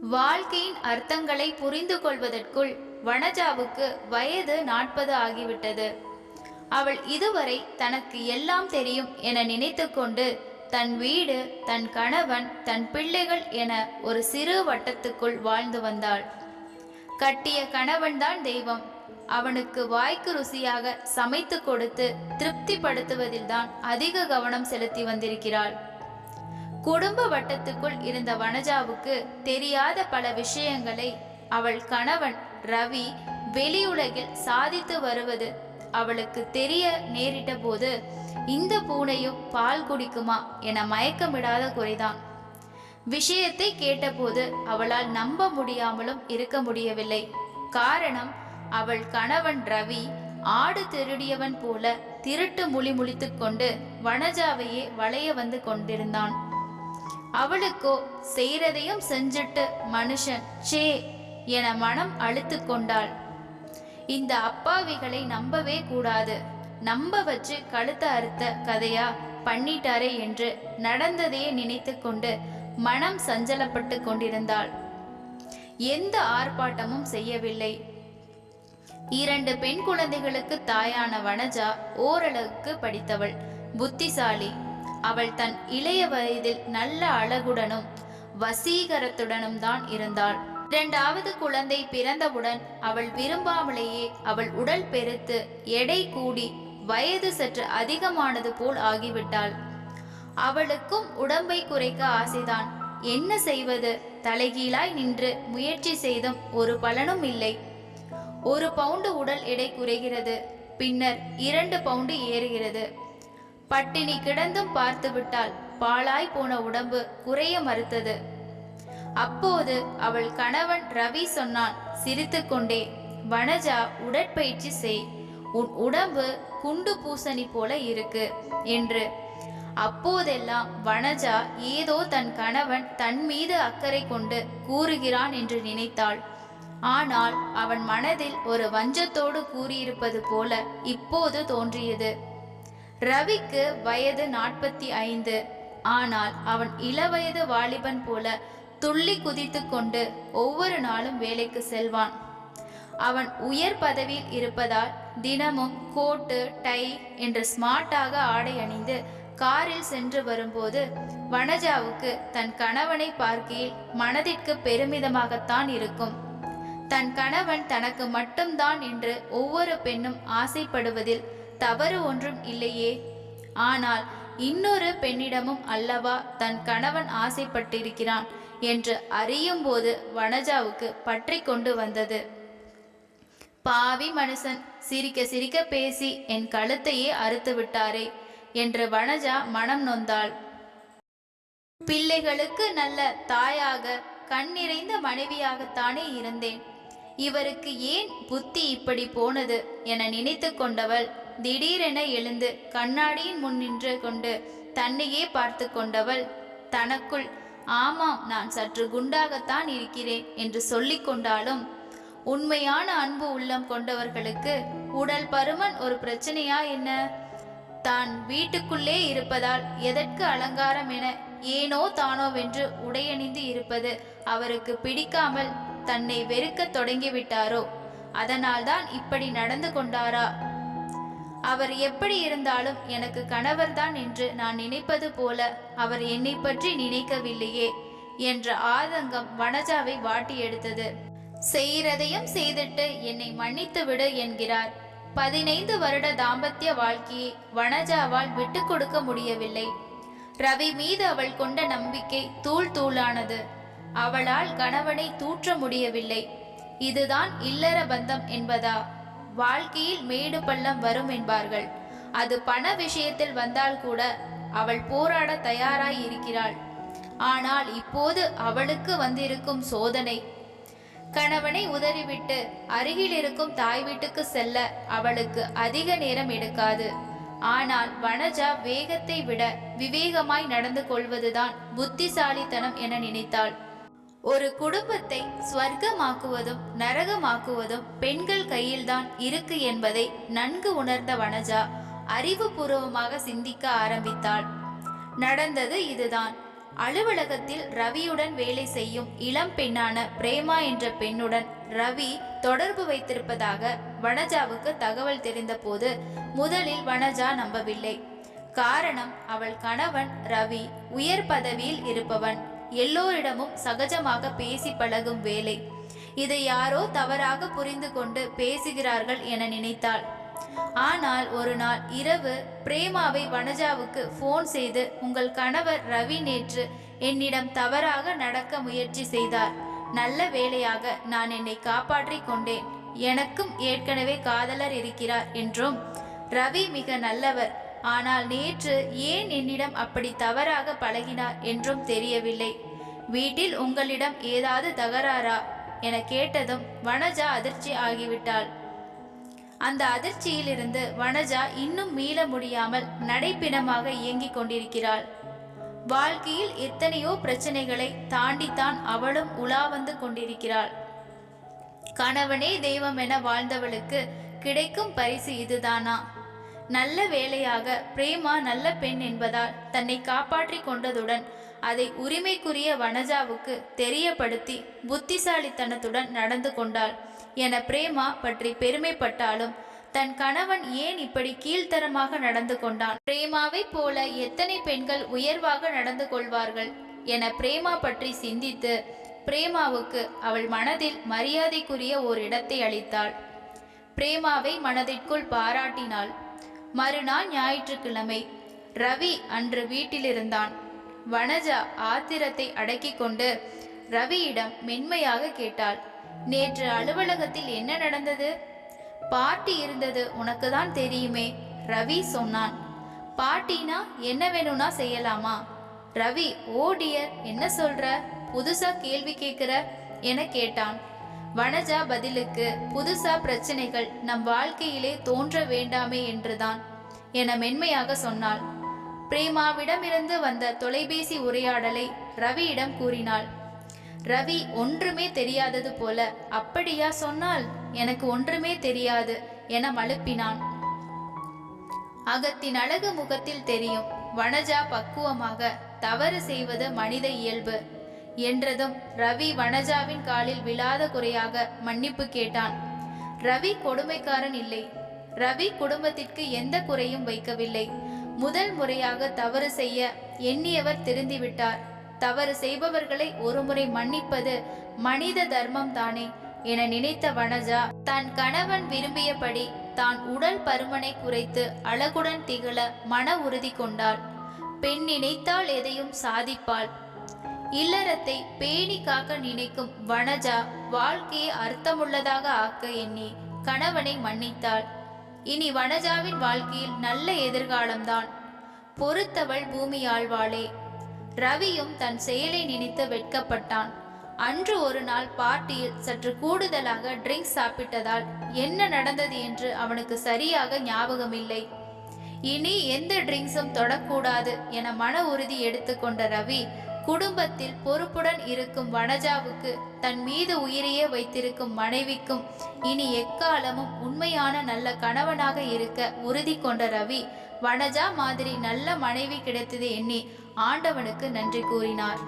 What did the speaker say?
வாழ்க்கையின் அர்த்தங்களை புரிந்து கொள்வதற்குள் வனஜாவுக்கு வயது நாற்பது ஆகிவிட்டது. அவள் இதுவரை தனக்கு எல்லாம் தெரியும் என நினைத்துக்கொண்டு தன் வீடு தன் கணவன் தன் பிள்ளைகள் என ஒரு சிறு வட்டத்துக்குள் வாழ்ந்து வந்தாள். கட்டிய கணவன்தான் தெய்வம். அவனுக்கு வாய்க்கு ருசியாக சமைத்து கொடுத்து திருப்திப்படுத்துவதில்தான் அதிக கவனம் செலுத்தி வந்திருக்கிறாள். குடும்ப வட்டத்துக்குள் இருந்த வனஜாவுக்கு தெரியாத பல விஷயங்களை அவள் கணவன் ரவி வெளியுலகில் சாதித்து வருவது அவளுக்கு தெரிய நேரிட்ட போது இந்த பூனையும் பால் குடிக்குமா? என மயக்கமிடாத குறைதான். விஷயத்தை கேட்டபோது அவளால் நம்ப முடியாமலும் இருக்க முடியவில்லை. காரணம் அவள் கணவன் ரவி ஆடு திருடியவன் போல திருட்டு முழி முழித்துக் கொண்டு வனஜாவையே வளைய வந்து கொண்டிருந்தான். அவளுக்கோ செய்யறதையும் செஞ்சுட்டு மனுஷன் சே என மனம் அழுத்து கொண்டாள். இந்த அப்பாவிகளை நம்பவே கூடாது. நம்ப வச்சு கழுத்த அறுத்த கதையா? பண்ணிட்டாரே என்று நடந்ததையே நினைத்து கொண்டு மனம் சஞ்சலப்பட்டு கொண்டிருந்தாள். எந்த ஆர்ப்பாட்டமும் செய்யவில்லை. இரண்டு பெண் குழந்தைகளுக்கு தாயான வனஜா ஓரளவுக்கு படித்தவள். புத்திசாலி அவள் தன் இளைய வயதில் நல்ல அழகுடனும் வசீகரத்துடனும் தான் இருந்தாள். இரண்டாவது குழந்தை பிறந்தவுடன் அவள் விரும்பாமலேயே அவள் உடல் பெருத்து எடை கூடி வயது சற்று அதிகமானது போல் ஆகிவிட்டாள். அவளுக்கும் உடம்பை குறைக்க ஆசைதான். என்ன செய்வது? தலைகீழாய் நின்று முயற்சி செய்தும் ஒரு பலனும் இல்லை. ஒரு பவுண்டு உடல் எடை குறைகிறது. பின்னர் இரண்டு பவுண்டு ஏறுகிறது. பட்டினி கிடந்தும் பார்த்துவிட்டால் பாழாய் போன உடம்பு குறைய மறுத்தது. அப்போது அவள் கணவன் ரவி சொன்னான் சிரித்துக்கொண்டே வனஜா உடற்பயிற்சி செய். உன் உடம்பு குண்டு பூசணி போல இருக்கு என்று. அப்போதெல்லாம் வனஜா ஏதோ தன் கணவன் தன் மீது அக்கறை கொண்டு கூறுகிறான் என்று நினைத்தாள். ஆனால் அவன் மனதில் ஒரு வஞ்சத்தோடு கூறியிருப்பது போல இப்போது தோன்றியது. ரவிக்கு வயது நாற்பத்தி ஐந்து. ஆனால் அவன் இளவயது வாலிபன் போல துள்ளி குதித்து கொண்டு ஒவ்வொரு நாளும் வேலைக்கு செல்வான். அவன் உயர் பதவியில் இருப்பதால் தினமும் கோட்டு டை என்று ஸ்மார்ட்டாக ஆடை அணிந்து காரில் சென்று வரும்போது வனஜாவுக்கு தன் கணவனை பார்க்கையில் மனதிற்கு பெருமிதமாகத்தான் இருக்கும். தன் கணவன் தனக்கு மட்டும்தான் என்று ஒவ்வொரு பெண்ணும் ஆசைப்படுவதில் தவறு ஒன்றும் இல்லையே. ஆனால் இன்னொரு பெண்ணிடமும் அல்லவா தன் கணவன் ஆசைப்பட்டிருக்கிறான் என்று அறியும்போது வனஜாவுக்கு பற்றி கொண்டு வந்தது. பாவி மனுஷன் சிரிக்க சிரிக்க பேசி என் கழுத்தையே அறுத்து விட்டாரே என்று வனஜா மனம் நொந்தாள். பிள்ளைகளுக்கு நல்ல தாயாக கண் நிறைந்த மனைவியாகத்தானே இருந்தேன். இவருக்கு ஏன் புத்தி இப்படி போனது என நினைத்து கொண்டவள் திடீரென எழுந்து கண்ணாடியின் முன் நின்று கொண்டு தன்னையே பார்த்து கொண்டவள் தனக்குள் ஆமாம் நான் சற்று குண்டாகத்தான் இருக்கிறேன் என்று சொல்லிக் கொண்டாலும் உண்மையான அன்பு உள்ளம் கொண்டவர்களுக்கு உடல் பருமன் ஒரு பிரச்சனையா என்ன? தான் வீட்டுக்குள்ளே இருப்பதால் எதற்கு அலங்காரம் என ஏனோ தானோவென்று உடையணிந்து இருப்பது அவருக்கு பிடிக்காமல் தன்னை வெறுக்கத் தொடங்கிவிட்டாரோ? அதனால்தான் இப்படி நடந்து கொண்டாரா? அவர் எப்படி இருந்தாலும் எனக்கு கணவர்தான் என்று நான் நினைப்பது போல அவர் என்னை பற்றி நினைக்கவில்லையே என்ற ஆதங்கம் வனஜாவை வாட்டி எடுத்தது. செய்கிறதையும் செய்துட்டு என்னை மன்னித்து விடு என்கிறார். பதினைந்து வருட தாம்பத்திய வாழ்க்கையை வனஜாவால் விட்டு கொடுக்க முடியவில்லை. ரவி மீது அவள் கொண்ட நம்பிக்கை தூள் தூளானது. அவளால் கணவனை தூற்ற முடியவில்லை. இதுதான் இல்லற பந்தம் என்பதா? வாழ்க்கையில் மேடு பள்ளம் வரும் என்பார்கள். அது பண விஷயத்தில் வந்தால் கூட அவள் போராட தயாராய் இருக்கிறாள். ஆனால் இப்போது அவளுக்கு வந்திருக்கும் சோதனை. கணவனை உதறிவிட்டு அருகில் இருக்கும் தாய் வீட்டுக்கு செல்ல அவளுக்கு அதிக நேரம் எடுக்காது. ஆனால் வனஜா வேகத்தை விட விவேகமாய் நடந்து கொள்வதுதான் புத்திசாலித்தனம் என நினைத்தாள். ஒரு குடும்பத்தை ஸ்வர்க்கமாக்குவதும் நரகமாக்குவதும் பெண்கள் கையில்தான் இருக்கு என்பதை நன்கு உணர்ந்த வனஜா அறிவுபூர்வமாக சிந்திக்க ஆரம்பித்தாள். நடந்தது இதுதான். அலுவலகத்தில் ரவியுடன் வேலை செய்யும் இளம் பெண்ணான பிரேமா என்ற பெண்ணுடன் ரவி தொடர்பு வைத்திருப்பதாக வனஜாவுக்கு தகவல் தெரிந்தபோது முதலில் வனஜா நம்பவில்லை. காரணம் அவள் கணவன் ரவி உயர் பதவியில் இருப்பவன். எல்லோரிடமும் சகஜமாக பேசி பழகும் வேலை. இதை யாரோ தவறாக புரிந்து கொண்டு பேசுகிறார்கள் என நினைத்தாள். ஆனால் ஒரு நாள் இரவு பிரேமாவை வனஜாவுக்கு ஃபோன் செய்து உங்கள் கணவர் ரவி நேற்று என்னிடம் தவறாக நடக்க முயற்சி செய்தார். நல்ல வேளையாக நான் என்னை காப்பாற்றிக் கொண்டேன். எனக்கும் ஏற்கனவே காதலர் இருக்கிறார் என்றும். ரவி மிக நல்லவர். ஆனால் நேற்று ஏன் என்னிடம் அப்படி தவறாக பழகினார் என்றும் தெரியவில்லை. வீட்டில் உங்களிடம் ஏதாவது தகராறா? என கேட்டதும் வனஜா அதிர்ச்சி ஆகிவிட்டாள். அந்த அதிர்ச்சியிலிருந்து வனஜா இன்னும் மீள முடியாமல் நடைப்பிணமாக இயங்கிக் கொண்டிருக்கிறாள். வாழ்க்கையில் எத்தனையோ பிரச்சனைகளை தாண்டித்தான் அவளும் உலா வந்து கொண்டிருக்கிறாள். கணவனே தெய்வம் என வாழ்ந்தவளுக்கு கிடைக்கும் பரிசு இதுதானா? நல்ல வேளையாக பிரேமா நல்ல பெண் என்பதால் தன்னை காப்பாற்றி கொண்டதுடன் அதை உரிமைக்குரிய வனஜாவுக்கு தெரியப்படுத்தி புத்திசாலித்தனத்துடன் நடந்து கொண்டாள். என பிரேமா பற்றி பெருமைப்பட்டாலும் தன் கணவன் ஏன் இப்படி கீழ்த்தரமாக நடந்து கொண்டான்? பிரேமாவை போல எத்தனை பெண்கள் உயர்வாக நடந்து கொள்வார்கள்? என பிரேமா பற்றி சிந்தித்து பிரேமாவுக்கு அவள் மனதில் மரியாதைக்குரிய ஓர் இடத்தை அளித்தாள். பிரேமாவை மனதிற்குள் பாராட்டினாள். மறுநாள் ஞாயிற்றுக்கிழமை. ரவி அன்று வீட்டிலிருந்தான். வனஜா ஆத்திரத்தை அடக்கிக் கொண்டு ரவியிடம் மென்மையாக கேட்டாள். நேற்று அலுவலகத்தில் என்ன நடந்தது? பாட்டி இருந்தது உனக்கு தான் தெரியுமே ரவி சொன்னான். பாட்டினா என்ன வேணும்னா செய்யலாமா? ரவி ஓ டியர் என்ன சொல்ற? புதுசா கேள்வி கேட்கிற? என கேட்டான். வனஜா பதிலுக்கு புதுசா பிரச்சனைகள் நம் வாழ்க்கையிலே தோன்ற வேண்டாமே என்றுதான். என மென்மையாக சொன்னாள். பிரேமாவிடமிருந்து வந்த தொலைபேசி உரையாடலை ரவியிடம் கூறினாள். ரவி ஒன்றுமே தெரியாதது போல அப்படியா சொன்னால்? எனக்கு ஒன்றுமே தெரியாது என மழுப்பினான். அகத்தின் அழகு முகத்தில் தெரியும். வனஜா பக்குவமாக தவறு செய்வது மனித இயல்பு. என்றதும் ரவி வனஜாவின் காலில் விழாத குறையாக மன்னிப்பு கேட்டான். ரவி கொடுமைக்காரன் இல்லை. ரவி குடும்பத்திற்கு எந்த குறையும் வைக்கவில்லை. முதல் முறையாக தவறு செய்ய எண்ணியவர் திருந்திவிட்டார். தவறு செய்பவர்களை ஒருமுறை மன்னிப்பது மனித தர்மம் தானே என நினைத்த வனஜா தன் கணவன் விரும்பியபடி தான் உடல் பருமனை குறைத்து அழகுடன் திகழ மன உறுதி கொண்டாள். பெண் நினைத்தால் எதையும் சாதிப்பாள். இல்லறத்தை பேணி காக்க நினைக்கும் வனஜா வாழ்க்கையை அர்த்தமுள்ளதாக ஆக்க எண்ணி கணவனை மன்னித்தாள். இனி வனஜாவின் வாழ்க்கையில் நல்ல எதிர்காலம்தான். பொறுத்தவள் பூமி ஆழ்வாளே. ரவியும் தன் செயலை நினைத்து வெட்கப்பட்டான். அன்று ஒரு நாள் பார்ட்டியில் சற்று கூடுதலாக ட்ரிங்க்ஸ் சாப்பிட்டதால் என்ன நடந்தது என்று அவனுக்கு சரியாக ஞாபகமில்லை. இனி எந்த ட்ரிங்க்ஸும் தொடக்கூடாது என மன உறுதி எடுத்துக்கொண்ட ரவி குடும்பத்தில் பொறுப்புடன் இருக்கும் வனஜாவுக்கு தன் மீது உயிரையே வைத்திருக்கும் மனைவிக்கும் இனி எக்காலமும் உண்மையான நல்ல கணவனாக இருக்க உறுதி கொண்ட ரவி வனஜா மாதிரி நல்ல மனைவி கிடைத்தது எண்ணி ஆண்டவனுக்கு நன்றி கூறினார்.